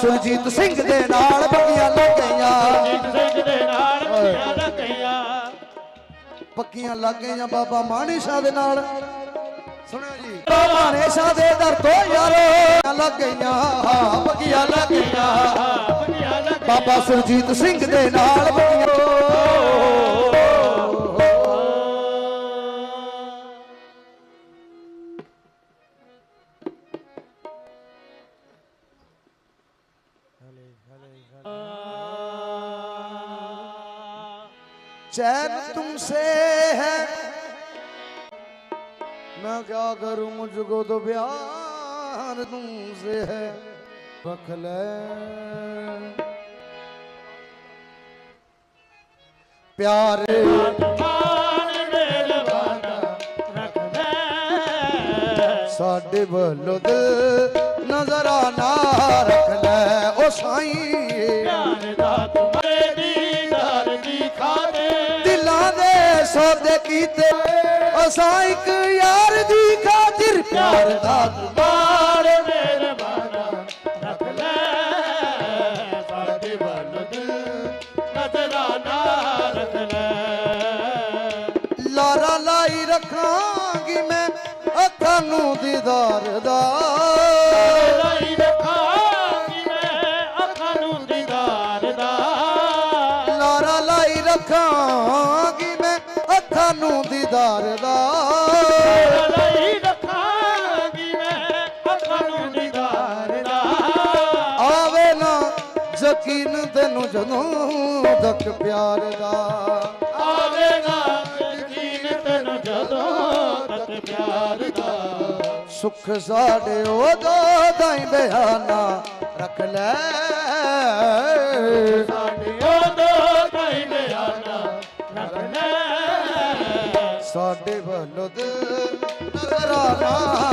ਸੁਰਜੀਤ ਸਿੰਘ ਦੇ ਨਾਲ ਪੱਕੀਆਂ ਲੱਗ ਗਈਆਂ। ਜੀਤ ਸਿੰਘ ਦੇ ਨਾਲ ਪੱਕੀਆਂ ਲੱਗੀਆਂ ਪੱਕੀਆਂ ਲੱਗ ਗਈਆਂ ਬਾਬਾ ਮਾਣੀ ਸ਼ਾਹ ਦੇ ਨਾਲ। ਸੁਣਿਓ ਜੀ। ਬਾਬਾ ਮਾਣੀ ਸ਼ਾਹ ਦੇ ਦਰ ਤੋਂ ਯਾਰੋ ਲੱਗ ਗਈਆਂ ਹਾਂ, ਪੱਕੀਆਂ ਲੱਗ ਗਈਆਂ। ਪੱਕੀਆਂ ਲੱਗੀਆਂ ਬਾਬਾ ਸੁਰਜੀਤ ਸਿੰਘ ਦੇ ਨਾਲ ਪੱਕੀਆਂ। चैन तुमसे है मैं क्या करूं मुझको तो प्यार तुमसे है रख ले प्यार ਮਾਨ ਮਿਹਰਬਾਨਾ ਰੱਖ ਲੈ ਸਾਡੇ ਵੱਲੋਂ ਦਿਲ ਨਜ਼ਰਾਨਾ ਰੱਖ ਲੈ ਉਹ ਸਾਈਂ ਪਿਆਰ ਦਾ ਤੁਮਰੇ ਸੌਦੇ ਕੀਤੇ। ਅਸਾਂ ਇੱਕ ਯਾਰ ਦੀ ਖਾਤਰ ਪਿਆਰ ਦਾ ਮਾਨ ਮਿਹਰਬਾਨਾ। ਰੱਖ ਲੈ ਸਾਡੇ ਵੱਲ ਦਿਲ ਨਜ਼ਰਾਨਾ ਰੱਖ ਲੈ। ਲਾਰਾ ਲਾਈ ਰੱਖਾਂਗੀ ਮੈਂ ਅੱਖਾਂ ਨੂੰ ਦੀਦਾਰ ਦਾ। ਅੱਖਾਂ ਨੂੰ ਦੀਦਾਰ ਦਾ। ਲਈ ਰੱਖਾਂਗੀ ਮੈਂ ਅੱਖਾਂ ਨੂੰ ਦੀਦਾਰ ਦਾ ਆਵੇ ਨਾ ਯਕੀਨ ਤੈਨੂੰ ਜਦੋਂ ਤੱਕ ਪਿਆਰ ਦਾ। ਆਵੇਗਾ ਯਕੀਨ ਤੈਨੂੰ ਜਦੋਂ ਤੱਕ ਪਿਆਰ ਦਾ। ਸੁਖ ਸਾਡੇ ਉਦੋਂ ਤਾਈਂ ਬਿਆਨਾ ਰੱਖ ਲੈ। ਸਾਡੇ ਵੱਲੋਂ ਨਜ਼ਰਾਨਾ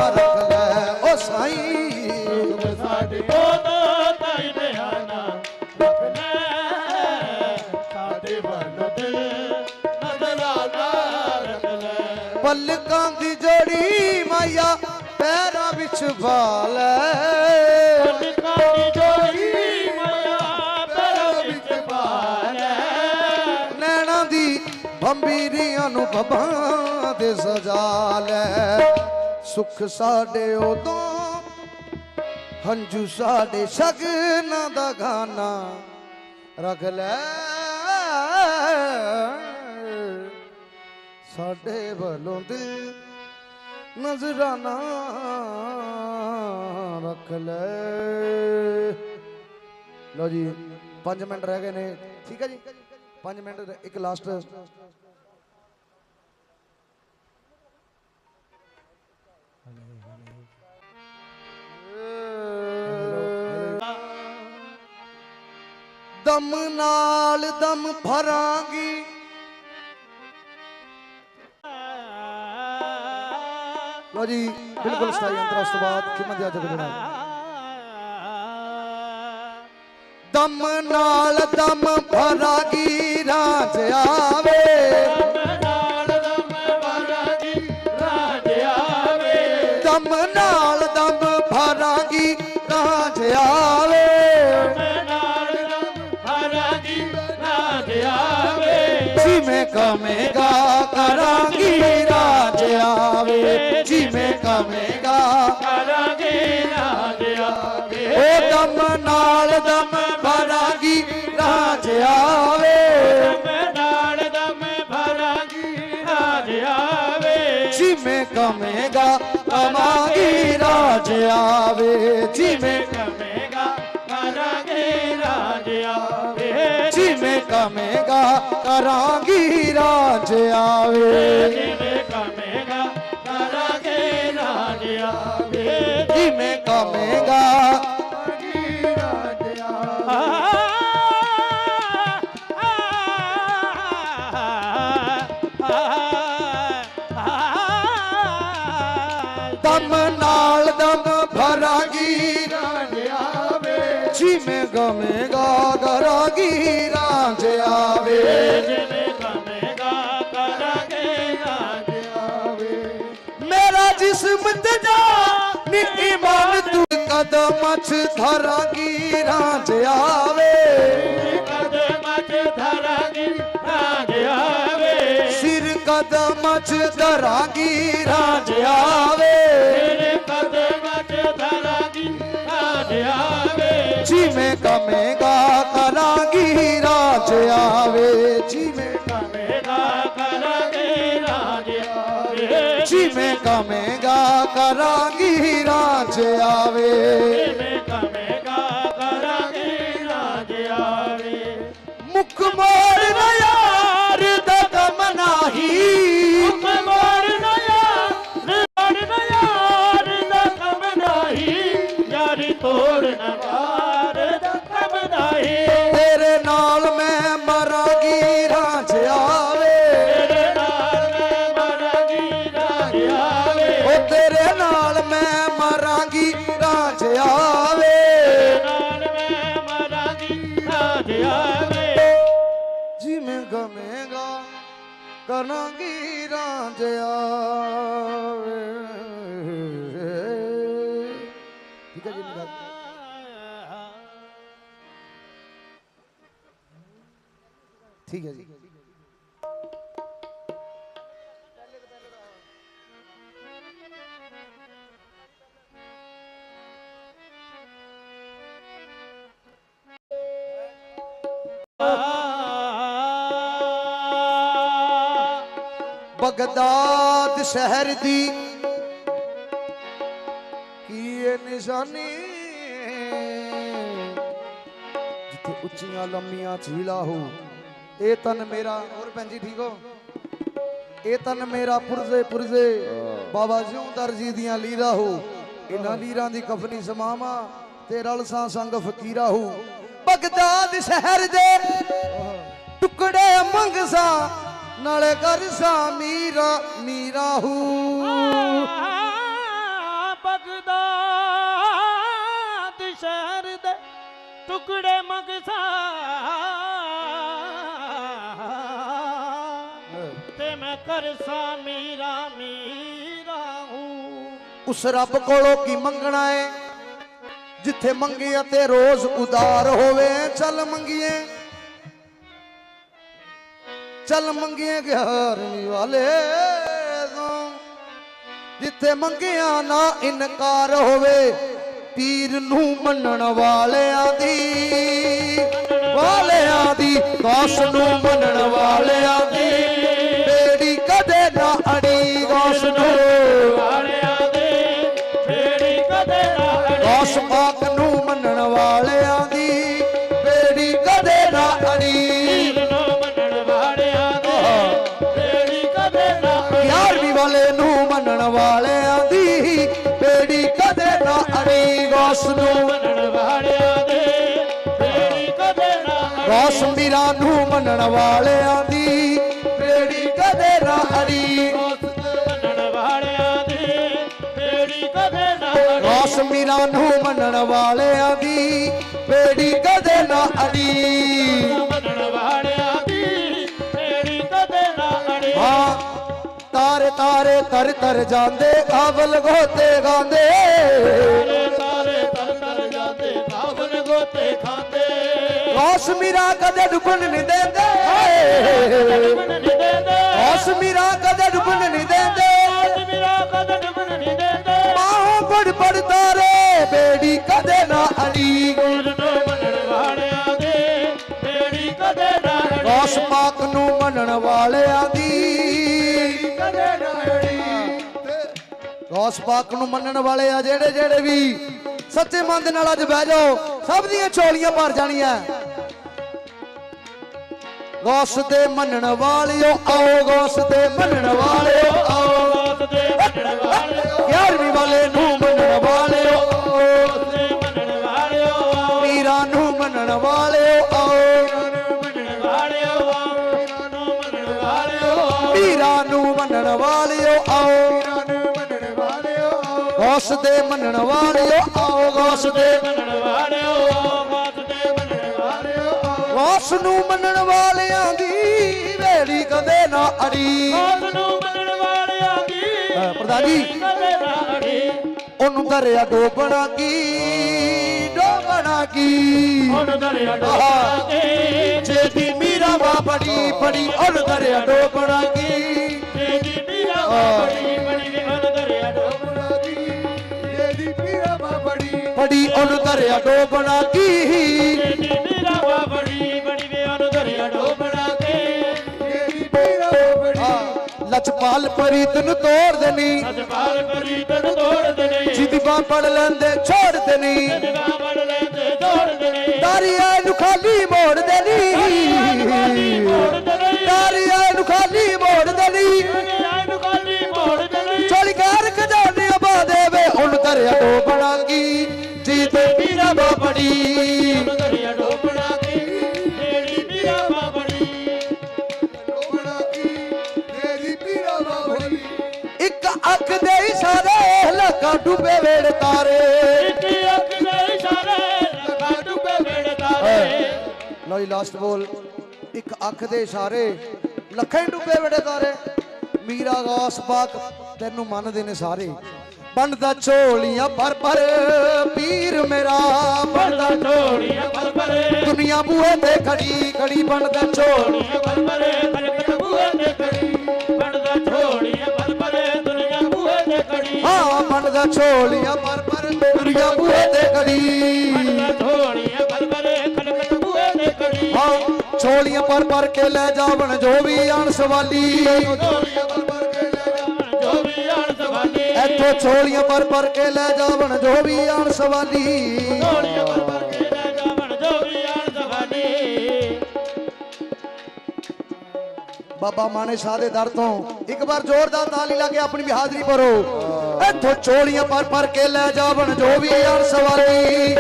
ਰੱਖ ਲੈ। ਓ ਸਾਈਂ। ਸਾਡੇ ਉਦੋਂ ਤਾਈ ਬਿਆਨਾ ਰੱਖ ਲੈ ਸਾਡੇ ਵੱਲੋਂ ਨਜ਼ਰਾਨਾ ਰੱਖ ਲੈ ਪਲਕਾਂ ਦੀ ਜੋੜੀ ਮਾਇਆ ਪੈਰਾਂ ਵਿੱਚ ਪਾ ਲੈ ਪਲਕਾਂ ਦੀ ਬੰਬੀਰੀਆਂ ਨੂੰ ਬੱਬਾਂ ਤੇ ਸਜਾ ਲੈ। ਸੁਖ ਸਾਡੇ ਉਦੋਂ, ਹੰਝੂ ਸਾਡੇ ਸ਼ਗਨਾਂ ਦਾ ਗਾਨਾ ਰੱਖ ਲੈ। ਸਾਡੇ ਵੱਲੋਂ ਦਿਲ ਨਜ਼ਰਾਨਾ ਰੱਖ ਲੈ। ਲਓ ਜੀ 5 ਮਿੰਟ ਰਹਿ ਗਏ ਨੇ, ਠੀਕ ਹੈ ਜੀ? 5 ਮਿੰਟ, ਇੱਕ ਲਾਸਟ ਦਮ ਨਾਲ ਦਮ ਭਰਾਂਗੀ। ਲਓ ਜੀ, ਬਿਲਕੁਲ ਸਤਾਈ ਅੰਤਰਾ ਉਸ ਤੋਂ ਬਾਅਦ ਕਿਮਤ ਜਾ ਜਗ ਦਮ ਨਾਲ ਦਮ ਭਰਾਂਗੀ ਰਾਜ ਆਵੇ ਕਮੇਗਾ ਕਰਾਂਗੀ ਰਾਜ ਆਵੇ। ਜਿਵੇਂ ਕਮੇਗਾ ਕਰਾਂਗੇ ਰਾਜ ਆਵੇ। ਉਹ ਦਮ ਨਾਲ ਦਮ ਭਰਾਂਗੀ ਰਾਜ ਆਵੇ। ਦਮ ਨਾਲ ਦਮ ਭਰਾਂਗੀ ਰਾਜ ਆਵੇ। ਜਿਵੇਂ ਕਮੇਗਾ ਕਮਾਂਗੀ ਰਾਜ ਆਵੇ। ਜਿਵੇਂ ਕਮੇਗਾ। ਜਿਵੇਂ ਕਮੇਗਾ ਕਰਾਂਗੀ ਰਾਜ ਆਵੇ। ਜਿਵੇਂ ਕਮੇਗਾ ਕਰਾਂਗੇ ਰਾਜ ਆਵੇ। ਜਿਵੇਂ ਕਮੇਗਾ ਕਮੇਗਾ ਕਰਾਂਗੀ ਰਾਜ ਆਵੇ। ਜਿਵੇਂ ਕਮੇਗਾ ਕਰਾਂਗੇ ਰਾਜ ਆਵੇ ਮੇਰਾ ਜਿਸਮ ਤੇ ਜਾ ਨੀ ਇਮਾਨ ਤੂੰ ਕਦਮ ਚ ਧਰਾਂਗੀ ਰਾਂਝ ਆਵੇ ਕਦਮਾਂ 'ਚ ਧਰਾਂਗੀ ਰਾਜ ਆਵੇ। ਸਿਰ ਕਦਮ ਚ ਧਰਾਂਗੀ ਰਾਂਝ ਆਵੇ। ਤੇਰੇ ਕਦਮਾਂ 'ਚ ਧਰਾਂਗੀ ਰਾਜ ਆਵੇ। ਕਮੇਗਾ ਕਰਾਂਗੀ ਰਾਂਝ ਆਵੇ, ਜਿਵੇਂ ਕਵੇਗਾ ਕਰਾਂਗੇ ਰਾਜ ਆਵੇ। ਜਿਵੇਂ ਕਮੇਗਾ ਕਰਾਂਗੀ ਰਾਂਝ ਆਵੇ। ਜਿਵੇਂ ਕਵੇਗਾ ਕਰਾਂਗੇ ਰਾਜ ਆਵੇ। ਮੁਖ ਮੋੜ ਨਾ ਯਾਰ ਦਾ ਕਮ ਨਾਹੀ। ਮੈਂ ਮਰਨਾ ਯਾਰ ਠੀਕ ਹੈ ਜੀ। ਬਗਦਾਦ ਸ਼ਹਿਰ ਦੀ ਕੀ ਇਹ ਨਿਸ਼ਾਨੀ? ਜਿੱਥੇ ਉੱਚੀਆਂ ਲੰਮੀਆਂ ਝੀਲਾ ਹੋ ਇਹ ਤਨ ਮੇਰਾ, ਹੋਰ ਭੈਣ ਜੀ ਠੀਕ ਹੋ? ਇਹ ਤਨ ਮੇਰਾ ਪੁਰਜ਼ੇ ਪੁਰਜ਼ੇ। ਬਾਬਾ ਜਿਉਂਦਰ ਜੀ ਦੀਆਂ ਲੀਰਾ ਹੋ। ਇਹਨਾਂ ਲੀਰਾਂ ਦੀ ਕਫਨੀ ਸਮਾਵਾ ਤੇ ਰਲਸਾਂ ਸੰਗ ਫਕੀਰਾ ਹੋ। ਬਗਦਾਦ ਸ਼ਹਿਰ ਦੇ ਟੁਕੜੇ ਮੰਗਸਾ ਨਾਲੇ ਕਰਸਾ ਮੀਰਾ ਮੀਰਾ ਹੂ। ਬਗਦਾਦ ਸ਼ਹਿਰ ਦੇ ਟੁਕੜੇ ਮਗਸਾ ਤੇ ਮੈਂ ਕਰਸਾ ਮੀਰਾ ਉਸ ਰੱਬ ਕੋਲੋਂ ਕੀ ਮੰਗਣਾ ਏ? ਜਿੱਥੇ ਮੰਗੀਏ ਤੇ ਰੋਜ਼ ਉਦਾਰ ਹੋਵੇ, ਚੱਲ ਮੰਗੀਏ। ਚੱਲ ਮੰਗੀਏ ਗਿਆਰਵੀਂ ਵਾਲੇ ਜਿੱਥੇ ਮੰਗਿਆ ਨਾ ਇਨਕਾਰ ਹੋਵੇ, ਪੀਰ ਨੂੰ ਮੰਨਣ ਵਾਲਿਆਂ ਦੀ ਵਾਲਿਆਂ ਦੀ ਗੌਸ ਨੂੰ ਮੰਨਣ ਵਾਲਿਆਂ ਦੀ। ਨਾ ਮੀਰਾ ਨੂੰ ਮੰਨਣ ਵਾਲਿਆਂ ਦੀ ਬੇੜੀ ਕਦੇ ਨਾ ਅੜੀ ਮੰਨਣ ਵਾਲਿਆਂ ਮੀਰਾ ਨੂੰ ਮੰਨਣ ਵਾਲਿਆਂ ਦੀ ਬੇੜੀ ਕਦੇ ਨਾ ਅੜੀ ਤਾਰੇ ਤਾਰੇ ਤਰ ਤਰ ਜਾਂਦੇ ਕਾਬਲ ਗੋਤੇ ਗਾਉਂਦੇ। ਗੌਸ ਮੀਰਾ ਕਦੇ ਡੁੱਬਣ ਨਹੀਂ ਦਿੰਦੇ। ਡੁੱਬਣ ਮੀਰਾ ਕਦੇ ਡੁੱਬਣ ਨਹੀਂ ਦਿੰਦੇ। ਮਾਹੋਂ ਪੜ ਪੜ ਤਾਰੇ, ਬੇੜੀ ਕਦੇ ਨਾ ਅੜੀ। ਗੁਰ ਦੇ ਫੇੜੀ ਕਦੇ ਨਾ ਅੜੀ ਪਾਕ ਨੂੰ ਮੰਨਣ ਵਾਲਿਆਂ ਦੀ। ਕਦੇ ਨਾ ਅੜੀ ਗੌਸ ਪਾਕ ਨੂੰ ਮੰਨਣ ਵਾਲੇ ਆ ਜਿਹੜੇ ਜਿਹੜੇ ਵੀ ਸੱਚੇ ਮਨ ਦੇ ਨਾਲ ਅੱਜ ਬਹਿ ਜਾਓ। ਸਭ ਦੀਆਂ ਝੋਲੀਆਂ ਭਰ ਜਾਣੀਆਂ। ਗੌਸ ਦੇ ਮੰਨਣ ਵਾਲਿਓ, ਆਓ ਗੌਸ ਦੇ ਮੰਨਣ ਵਾਲਿਓ, ਆਓ ਗੌਸ ਦੇ ਮੰਨਣ ਵਾਲਿਓ। 11ਵੀਂ ਵਾਲੇ ਨੂੰ ਮੰਨਣ ਵਾਲਿਓ, ਆਓ ਗੌਸ ਦੇ ਮੰਨਣ ਵਾਲਿਓ ਪੀਰਾਂ ਨੂੰ ਮੰਨਣ ਵਾਲਿਓ, ਆਓ। ਪੀਰਾਂ ਨੂੰ ਮੰਨਣ ਵਾਲਿਓ, ਆਓ। ਗੌਸ ਦੇ ਮੰਨਣ ਵਾਲਿਓ, ਆਓ। ਗੌਸ ਦੇ ਮੰਨਣ ਵਾਲਿਓ ਗੌਸ ਗੌਸ ਨੂੰ ਮੰਨਣ ਵਾਲਿਆਂ ਦੀ ਵੇੜੀ ਕਦੇ ਨਾ ਅੜੀ। ਗੌਸ ਨੂੰ ਮੰਨਣ ਵਾਲਿਆਂ ਦੀ ਪ੍ਰਧਾਨ ਜੀ। ਕਦੇ ਨਾ ਅੜੀ। ਉਹਨੂੰ ਦਰਿਆ ਡੋਬਣਾ ਕੀ? ਡੋਬਣਾ ਕੀ? ਹੁਣ ਦਰਿਆ ਡੋਬਣਾ ਕੇ? ਜੇਦੀ ਮੀਰਾ ਵਾ ਬੜੀ ਬੜੀ ਉਹਨੂੰ ਦਰਿਆ ਡੋਬਣਾ ਕੀ? ਤੇਰੀ ਮੀਰਾ ਬੜੀ ਬੜੀ ਵੇ ਹੁਣ ਦਰਿਆ ਡੋਬਣਾ ਬੜੀ ਉਹਨੂੰ ਦਰਿਆ ਡੋਬਣਾ ਕੀ? ਤੇਰੀ ਮੀਰਾ ਬੜੀ ਬੜੀ ਲਚਪਾਲ ਪ੍ਰੀਤ ਨੂੰ ਤੋੜ ਦੇਣੀ। ਸਜਪਾਲ ਕਰੀ ਤਨ ਤੋੜ ਦੇਣੇ। ਜਿੱਦੀ ਬਾਹ ਪੜ ਲੈਂਦੇ ਛੋੜ ਦੇਣੀ। ਜਗਾ ਬੜ ਲੈਂਦੇ ਤੋੜ ਦੇਣੇ। ਦਾਰੀਆਂ ਨੂੰ ਖਾਲੀ ਮੋੜ ਲਓ ਲਾਸਟ ਬੋਲ ਇੱਕ ਅੱਖ ਦੇ ਇਸ਼ਾਰੇ, ਲੱਖਾਂ ਡੁੱਬੇ ਵੇੜੇ ਤਾਰੇ। ਮੀਰਾ ਗੌਸ ਬਾਕ ਤੈਨੂੰ ਮੰਨਦੇ ਨੇ ਸਾਰੇ। ਬਣਦਾ ਝੋਲੀਆਂ ਪਰ ਪਰ ਪੀਰ ਮੇਰਾ ਬਣਦਾ ਬਣਦਾ ਝੋੜੀਆਂ ਪਰਪਰੇ ਦੁਨੀਆ ਬੂਹੇ ਤੇ ਖੜੀ ਖੜੀ ਬਣਦਾ ਝੋਲੀ ਝੋੜੀਆਂ ਪਰਪਰੇ ਖਲਕਤ ਬੂਹੇ ਤੇ ਖੜੀ, ਬਣਦਾ ਝੋੜੀਆਂ ਪਰਪਰੇ ਦੁਨੀਆ ਬੂਹੇ ਤੇ ਖੜੀ। ਹਾਂ, ਬਣਦਾ ਝੋਲੀਆਂ ਪਰ ਪਰ ਦੁਨੀਆ ਬੂਹੇ ਤੇ ਖੜੀ। ਬਣਦਾ ਝੋੜੀਆਂ ਹਾਂ ਪਰ ਪਰ ਕੇ ਲੈ ਜਾਵਣ ਜੋ ਵੀ ਆਣ ਸਵਾਲੀ। ਇੱਥੋਂ ਝੋਲੀਆਂ ਪਰ ਪਰ ਕੇ ਲੈ ਜਾਵਣ ਜੋ ਵੀ ਆਣ ਸਵਾਲੀ। ਬਾਬਾ ਮਾਨੇ ਸ਼ਾਹ ਦੇ ਦਰ ਤੋਂ ਇੱਕ ਵਾਰ ਜ਼ੋਰਦਾਰ ਤਾਲੀ ਲਾ ਕੇ ਆਪਣੀ ਵੀ ਹਾਜ਼ਰੀ ਭਰੋ। ਇੱਥੋਂ ਚੋਲੀਆਂ ਪਰ ਪਰ ਕੇ ਲੈ ਜਾਵਣ ਜੋ ਵੀ ਆਣ ਸਵਾਲੀ।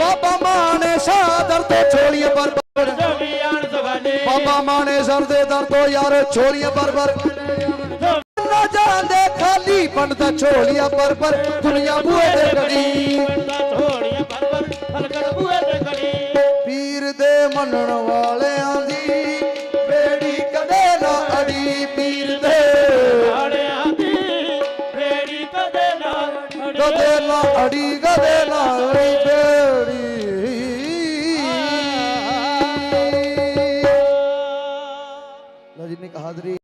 ਬਾਬਾ ਮਾਨੇ ਸ਼ਾਹ ਦਰ ਤੋਂ ਆਣ ਸਵਾਲੀ ਬਾਬਾ ਮਾਨੇ ਸਰ ਦੇ ਦਰ ਤੋਂ ਯਾਰ ਝੋਲੀਆਂ ਪਰ ਪਰ ਨਾ ਜਾਂਦੇ ਖਾਲੀ ਬਣਦਾ ਝੋਲੀਆਂ ਪਰ ਪਰ ਦੁਨੀਆ ਬੂਹੇ ਤੇ ਖੜੀ। ਪੀਰ ਦੇ ਮੰਨਣ ਵਾਲਿਆਂ ਦੀ ਬੇੜੀ ਕਦੇ ਨਾ ਅੜੀ ਪੀਰ ਦੇ ਵਾਲਿਆਂ ਦੀ ਫੇਰੀ ਕਦੇ ਨਾ ਅੜੀ। ਕਦੇ ਨਾ ਅੜੀ ਕਦੇ ਨਾ ਅੜੀ ਬੇੜੀ ਲਓ ਜੀ ਨਿਕ ਹਾਜ਼ਰੀ